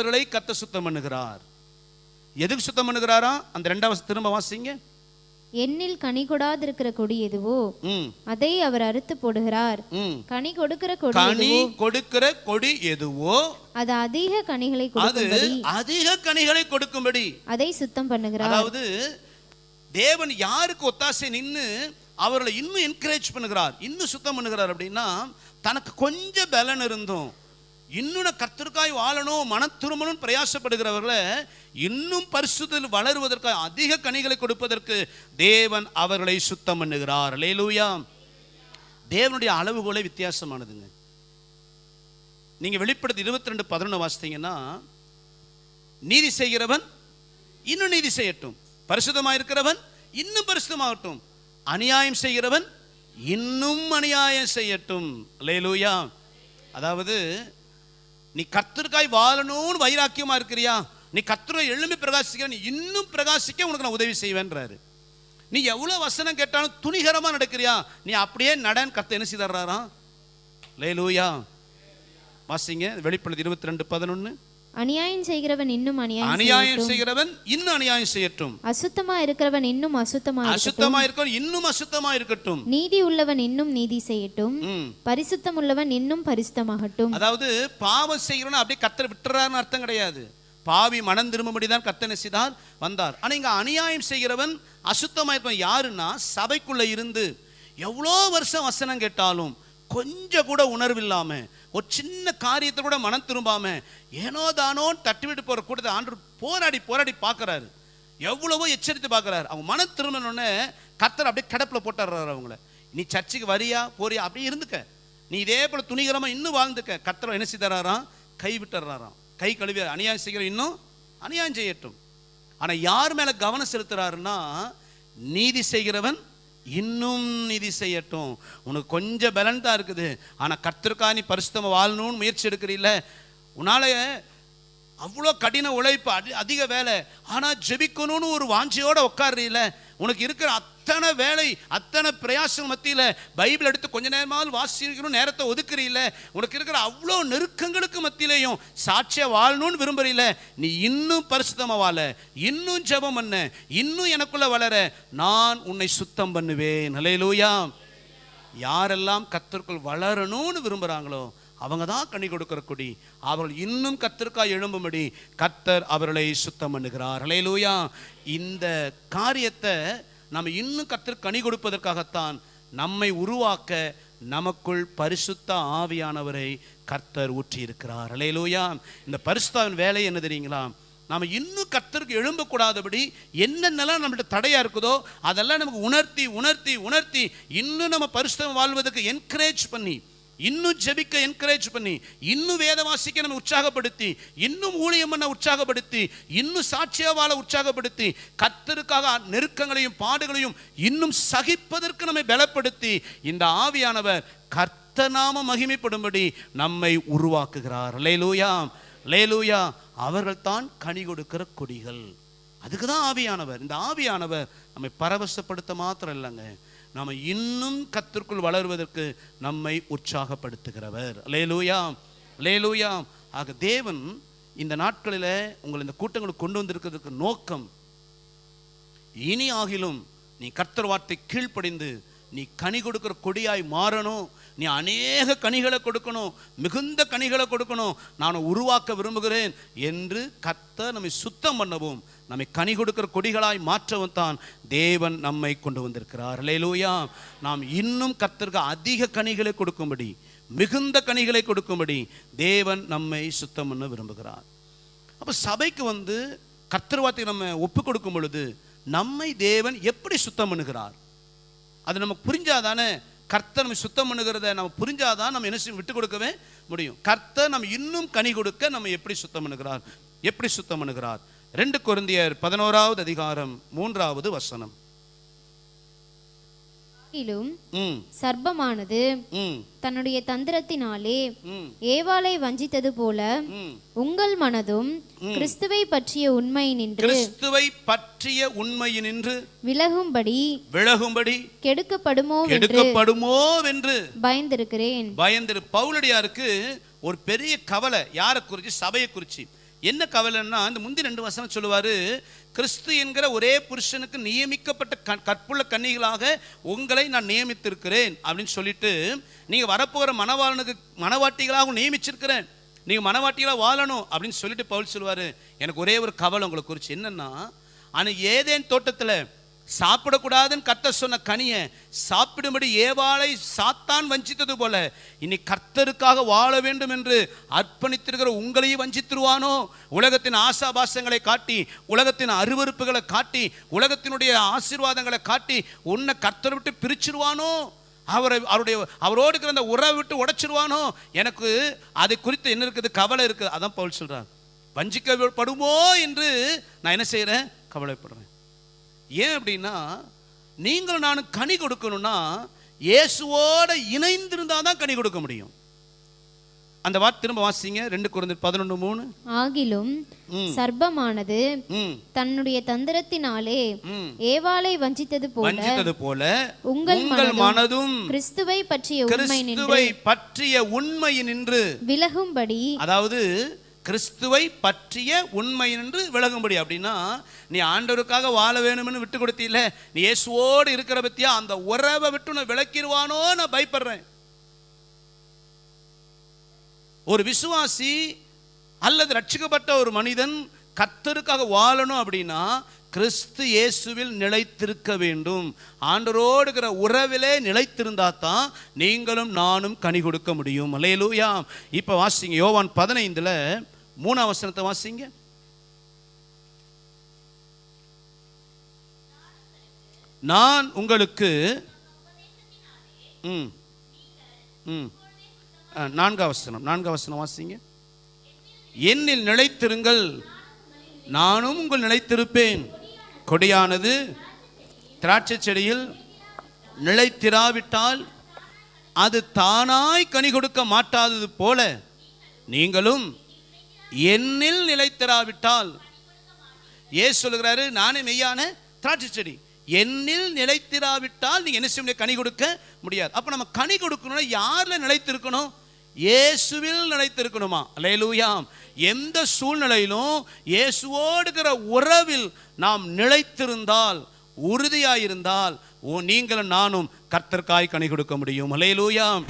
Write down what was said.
அவர்களை கத்த சுத்தம் பண்ணுகிறார். எதுக்கு சுத்தம் பண்ணுகிறாரா? அந்த ரெண்டாவது திரும்ப வாசிங்க. எண்ணில் கனி கொடாதிருக்கிற கொடி எதுவோ அதை அவர் அறுத்து போடுகிறார். கனி கொடுக்கிற கொடி கனி கொடுக்கிற கொடி எதுவோ அது அதிக கனிகளை அது அதிக கனிகளை கொடுக்கும்படி. அதை சுத்தம் பண்ணுகிறார். அதாவது தேவன் யாருக்கு ஒத்தாசை நின்னு அவர்களை இன்னும் என்கரேஜ் பண்ணுகிறார் இன்னும் சுத்தம் பண்ணுகிறார் அப்படின்னா தனக்கு கொஞ்சம் பலன் இருந்தும் இன்னும் கர்த்தருக்காய் வாழணும் மன திரும்பணும் பிரயாசப்படுகிறவர்களை இன்னும் பரிசுத்தில் வளருவதற்காக அதிக கனிகளை கொடுப்பதற்கு தேவன் அவர்களை சுத்தம் பண்ணுகிறார். லேலூயா தேவனுடைய அளவுகோலே வித்தியாசமானதுங்க. நீங்கள் வெளிப்படுத்தி இருபத்தி ரெண்டு பதினொன்று வாசித்தீங்கன்னா நீதி செய்கிறவன் இன்னும் நீதி செய்யட்டும். பரிசுத்தமாக இருக்கிறவன் இன்னும் பரிசுத்தமாகட்டும். அநியாயம் செய்கிறவன் இன்னும் அநியாயம் செய்யட்டும். லேலூயா அதாவது நீ கர்த்தருக்காய் வாழணும்னு வைராக்கியமா இருக்கிறியா? நீ கர்த்தரை எழும்பி பிரகாசிக்கிற நீ இன்னும் பிரகாசிக்க உனக்கு நான் உதவி செய்வேன்றாரு. நீ எவ்வளோ வசனம் கேட்டாலும் துணிகரமாக நடக்கிறியா? நீ அப்படியே நடன் கத்தை என்ன செய்தாராம் லேலூயா வாசிங்க வெளிப்படுத்தி இருபத்தி ரெண்டு பதினொன்று அநியாயம் செய்கிறவன் இன்னும் அநியாயம் அநியாயம் செய்கிறவன் இன்னும் அநியாயம் செய்யட்டும். அசுத்தமா இருக்கிறவன் இன்னும் அசுத்தமா அசுத்தமா இருக்கவன் இன்னும் அசுத்தமா இருக்கட்டும். நீதி உள்ளவன் இன்னும் நீதி செய்யட்டும். பரிசுத்தம் உள்ளவன் இன்னும் பரிசுத்தமாகட்டும். அதாவது பாவம் செய்கிறவன் அப்படியே கத்தரை விட்டுறாருன்னு அர்த்தம் கிடையாது. பாவி மனம் திரும்பும்படி தான் கத்தனை செய்தார்? வந்தார். ஆனா இங்க அநியாயம் செய்கிறவன் அசுத்தமா இருப்பவன் யாருன்னா சபைக்குள்ள இருந்து எவ்வளோ வருஷம் வசனம் கேட்டாலும் கொஞ்சம் கூட உணர்வில்லாம ஒரு சின்ன காரியத்தை கூட மனம் திரும்பாம ஏனோ தானோ தட்டிவிட்டு போற கூட்டத்தை ஆண்டு போராடி போராடி பார்க்குறாரு. எவ்வளவோ எச்சரித்து பார்க்குறாரு. அவங்க மனம் திரும்பினோடனே கத்தர் அப்படியே கிடப்பில் போட்டுறாரு அவங்கள. நீ சர்ச்சுக்கு வரியா போறியா? அப்படியே இருந்துக்க. நீ இதே போல துணிகரமாக இன்னும் வாழ்ந்துக்க. கத்தரை என்ன செய்தாராம் கை விட்டுறாராம். கை கழுவி அநியாயம் செய்கிற இன்னும் அநியாயம் செய்யட்டும். ஆனால் யார் மேலே கவனம் செலுத்துறாருன்னா நீதி செய்கிறவன் இன்னும் நிதி செய்யட்டும். உனக்கு கொஞ்சம் பலன் தான் இருக்குது. ஆனா கர்த்தருக்கா நீ பரிசுத்தமா வாழணும்னு முயற்சி எடுக்கிறீல்ல? உன்னால அவ்வளோ கடின உழைப்பு அதி அதிக வேலை. ஆனால் ஜெபிக்கணும்னு ஒரு வாஞ்சியோட உட்காடுறீல உனக்கு இருக்கிற அத்தனை வேலை அத்தனை பிரயாசம் மத்தியில் பைபிள் எடுத்து கொஞ்ச நேரமாவது வாசிக்கணும் நேரத்தை ஒதுக்குறீல உனக்கு இருக்கிற அவ்வளோ நெருக்கங்களுக்கு மத்தியிலையும் சாட்சிய வாழணும்னு விரும்புறீல நீ இன்னும் பரிசுத்தமாக வாழ இன்னும் ஜெபம் பண்ண இன்னும் எனக்குள்ள வளர நான் உன்னை சுத்தம் பண்ணுவேன். ஹalleluya. யாரெல்லாம் கத்தருக்குள் வளரணும்னு விரும்புகிறாங்களோ அவங்க தான் கனி கொடுக்கிற கொடி. அவர்கள் இன்னும் கத்தருக்காய் எழும்பும்படி கத்தர் அவர்களை சுத்தம் பண்ணுகிறார். ஹalleluya. இந்த காரியத்தை நம்ம இன்னும் கத்தர் கனி கொடுப்பதற்காகத்தான் நம்மை உருவாக்க நமக்குள் பரிசுத்த ஆவியானவரை கர்த்தர் ஊற்றி இருக்கிறார் ஹalleluya. இந்த பரிசுத்தாவின் வேலை என்ன தெரியுங்களா? நாம் இன்னும் கர்த்தருக்கு எழும்பக்கூடாதபடி என்னென்னலாம் நம்மகிட்ட தடையாக இருக்குதோ அதெல்லாம் நமக்கு உணர்த்தி உணர்த்தி உணர்த்தி இன்னும் நம்ம பரிசுத்தம் வாழ்வதற்கு என்கரேஜ் பண்ணி இன்னும் ஜெபிக்க என்கரேஜ் பண்ணி இன்னும் வேத வாசிக்க நம்ம உற்சாகப்படுத்தி இன்னும் ஊழியம் பண்ண உற்சாகப்படுத்தி இன்னும் சாட்சியா வாழ உற்சாகப்படுத்தி கர்த்தருக்காக நெருக்கங்களையும் பாடுகளையும் இன்னும் சகிப்பதற்கு நம்மை பலப்படுத்தி இந்த ஆவியானவர் கர்த்தநாம மகிமைப்படும்படி நம்மை உருவாக்குகிறார். லேலூயா லேலூயா அவர்கள் தான் கனி கொடுக்கிற கொடிகள். அதுக்கு தான் ஆவியானவர். இந்த ஆவியானவர் நம்மை பரவசப்படுத்த மாத்திரம் இல்லைங்க. நாம இன்னும் கத்திற்குள் வளருவதற்கு நம்மை உற்சாகப்படுத்துகிறவர். லேலூயாம் லேலூயாம் ஆக தேவன் இந்த நாட்களில் உங்களை இந்த கூட்டங்களுக்கு கொண்டு வந்திருக்கிறதுக்கு நோக்கம் இனி ஆகிலும் நீ கர்த்தர் வார்த்தை கீழ்ப்படிந்து நீ கனி கொடுக்குற கொடியாய் மாறணும். நீ அநேக கனிகளை கொடுக்கணும். மிகுந்த கனிகளை கொடுக்கணும். நான் உருவாக்க விரும்புகிறேன் என்று கத்த நம்மை சுத்தம் பண்ணவும் நம்மை கனி கொடுக்கிற கொடிகளாய் மாற்றவும் தான் தேவன் நம்மை கொண்டு வந்திருக்கிறார். லேலூயா நாம் இன்னும் கத்திற்கு அதிக கனிகளை கொடுக்கும்படி மிகுந்த கனிகளை கொடுக்கும்படி தேவன் நம்மை சுத்தம் பண்ண விரும்புகிறார். அப்போ சபைக்கு வந்து கத்திரவாத்தை நம்ம ஒப்பு கொடுக்கும் பொழுது நம்மை தேவன் எப்படி சுத்தம் பண்ணுகிறார்? அது நமக்கு புரிஞ்சாதானே? கர்த்தர் நம்ம சுத்தம் பண்ணுகிறத நம்ம புரிஞ்சாதான் நம்ம என்ன விட்டு கொடுக்கவே முடியும். கர்த்தர் நம்ம இன்னும் கனி கொடுக்க நம்ம எப்படி சுத்தம் பண்ணுகிறார்? எப்படி சுத்தம் பண்ணுகிறார்? ரெண்டு குழந்தையர் பதினோராவது அதிகாரம் மூன்றாவது வசனம். ஆகிலும் சர்ப்பமானது. தன்னுடைய தந்திரத்தினாலே ஏவாளை வஞ்சித்தது போல உங்கள் மனதும் கிறிஸ்துவை பற்றிய உண்மை நின்று கிறிஸ்துவை பற்றிய உண்மையினின்று விலகும்படி விலகும்படி கெடுக்கப்படுமோ என்று கெடுக்கப்படுமோவென்று பயந்திருக்கிறேன். பயந்திரு பவுலடியாருக்கு ஒரு பெரிய கவலை யாரை குறித்து சபையை குறித்து என்ன கவலைன்னா இந்த முந்தி ரெண்டு வசனம் சொல்லுவார் கிறிஸ்து என்கிற ஒரே புருஷனுக்கு நியமிக்கப்பட்ட க- கற்புள்ள கன்னிகளாக உங்களை நான் நியமித்திருக்கிறேன். அப்படின்னு சொல்லிட்டு நீங்கள் வரப்போகிற மனவாளனுக்கு மனவாட்டிகளாகவும் நியமிச்சிருக்கிறேன். நீங்கள் மனவாட்டிகளாக வாழணும். அப்படின்னு சொல்லிட்டு பவுல் சொல்லுவார் எனக்கு ஒரே ஒரு கவலை உங்களை குறித்து என்னென்னா ஆனால் ஏதேன் தோட்டத்தில் சாப்பிடக்கூடாதுன்னு கர்த்தர் சொன்ன கனியை சாப்பிடும்படி ஏவாளை சாத்தான் வஞ்சித்தது போல இனி கர்த்தருக்காக வாழ வேண்டும் என்று அர்ப்பணித்திருக்கிற உங்களையும் வஞ்சித்திருவானோ? உலகத்தின் ஆசாபாசங்களை காட்டி உலகத்தின் அருவருப்புகளை காட்டி உலகத்தினுடைய ஆசீர்வாதங்களை காட்டி உன்னை கர்த்தரை விட்டு பிரிச்சிருவானோ? அவரை அவருடைய அவரோடு இருக்கிற அந்த உறவை விட்டு உடைச்சிருவானோ? எனக்கு அதை குறித்து என்ன இருக்குது? கவலை இருக்குது. அதான் பவுல் சொல்கிறார் வஞ்சிக்கப்படுமோ என்று நான் என்ன செய்கிறேன் கவலைப்படுறேன். ஏன் அப்படின்னா நீங்களும் நானும் கனி கொடுக்கணும்னா இயேசுவோட இணைந்திருந்தால் தான் கனி கொடுக்க முடியும். அந்த வார்த்தை திரும்ப வாசிங்க ரெண்டு குறைந்த பதினொன்று மூணு. ஆகிலும் சர்ப்பமானது ம். தன்னுடைய தந்திரத்தினாலே ஏவாளை வஞ்சித்தது போல வஞ்சித்தது போல உங்கள் மனதும் கிறிஸ்துவை பற்றிய உண்மை நின்று கிறிஸ்துவை பற்றிய உண்மையினின்று விலகும்படி அதாவது கிறிஸ்துவை பற்றிய உண்மை என்று விலகும்படி அப்படின்னா நீ ஆண்டவருக்காக வாழ வேணும்னு விட்டு கொடுத்தீல நீ இயேசுவோடு இருக்கிற பத்தியா அந்த உறவை விட்டு நான் விளக்கிடுவானோ நான் பயப்படுறேன். ஒரு விசுவாசி அல்லது ரட்சிக்கப்பட்ட ஒரு மனிதன் கத்தருக்காக வாழணும் அப்படின்னா கிறிஸ்து இயேசுவில் நிலைத்திருக்க வேண்டும். ஆண்டரோடு இருக்கிற உறவிலே நிலைத்திருந்தா தான் நீங்களும் நானும் கனி கொடுக்க முடியும். அலையலூயா இப்போ வாசிங்க யோவான் பதினைந்தில் மூணாம் வசனத்தை வாசிங்க. நான் உங்களுக்கு ம் ம் ஆ, நான்காம் வசனம் நான்காம் வசனம் வாசிங்க. என்னில் நிலைத்திருங்கள் நானும் உங்கள் நிலைத்திருப்பேன். கொடியானது திராட்சை செடியில் நிலைத்திராவிட்டால் அது தானாய் கனி கொடுக்க மாட்டாதது போல நீங்களும் என்னில் நிலைத்திராவிட்டால். ஏசு சொல்லுகிறாரு நானே மெய்யான திராட்சை செடி. என்னில் நிலைத்திராவிட்டால் நீங்கள் என்ன செய்ய கனி கொடுக்க முடியாது. அப்போ நம்ம கனி கொடுக்கணும்னா யாரில் நிலைத்திருக்கணும்? இயேசுவில் நினைத்திருக்கணுமா அலையலூயாம் எந்த சூழ்நிலையிலும் இயேசுவோடு இருக்கிற உறவில் நாம் நிலைத்திருந்தால் உறுதியாயிருந்தால் ஓ நீங்களும் நானும் கர்த்தர்காய் கனி கொடுக்க முடியும். அல்லேலூயாம்